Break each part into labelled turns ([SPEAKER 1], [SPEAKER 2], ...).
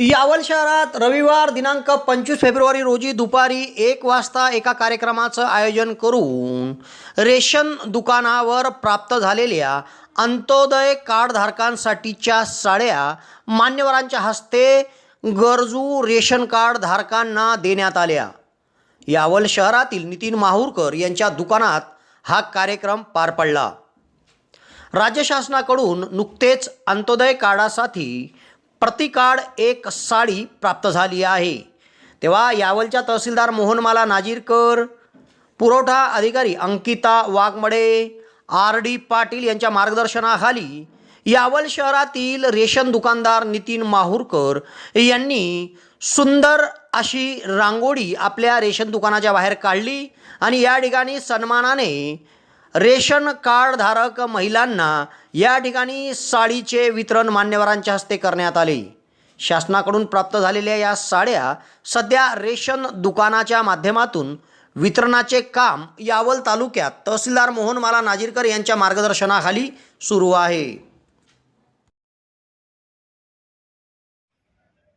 [SPEAKER 1] यावल शहरात रविवार दिनांक पंचवीस फेब्रुवारी रोजी दुपारी एक वाजता एका कार्यक्रमाचं आयोजन करून रेशन दुकानावर प्राप्त झालेल्या अंत्योदय कार्डधारकांसाठीच्या साड्या मान्यवरांच्या हस्ते गरजू रेशन कार्ड धारकांना देण्यात आल्या. यावल शहरातील नितीन माहूरकर यांच्या दुकानात हा कार्यक्रम पार पडला. राज्य शासनाकडून नुकतेच अंत्योदय कार्डासाठी प्रतिकाळ एक साडी प्राप्त झाली आहे. तेव्हा यावलच्या तहसीलदार मोहनमाला नाजीरकर पुरवठा अधिकारी अंकिता वाघमडे आर डी पाटील यांच्या मार्गदर्शनाखाली यावल शहरातील रेशन दुकानदार नितीन माहूरकर यांनी सुंदर अशी रांगोळी आपल्या रेशन दुकानाच्या बाहेर काढली आणि या ठिकाणी सन्मानाने रेशन कार्डधारक महिलांना या ठिकाणी साडीचे वितरण मान्यवरांच्या हस्ते करण्यात आले. शासनाकडून प्राप्त झालेल्या या साड्या सध्या रेशन दुकानाच्या माध्यमातून वितरणाचे काम यावल तालुक्यात तहसीलदार मोहनमाला नाजीरकर यांच्या मार्गदर्शनाखाली सुरू आहे.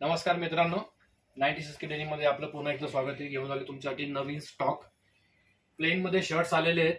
[SPEAKER 2] नमस्कार मित्रांनो. नाईन्टी सिक्समध्ये आपलं पुन्हा एकदा स्वागत आहे. घेऊन आले तुमच्यासाठी नवीन स्टॉक प्लेनमध्ये शर्ट्स आलेले आहेत.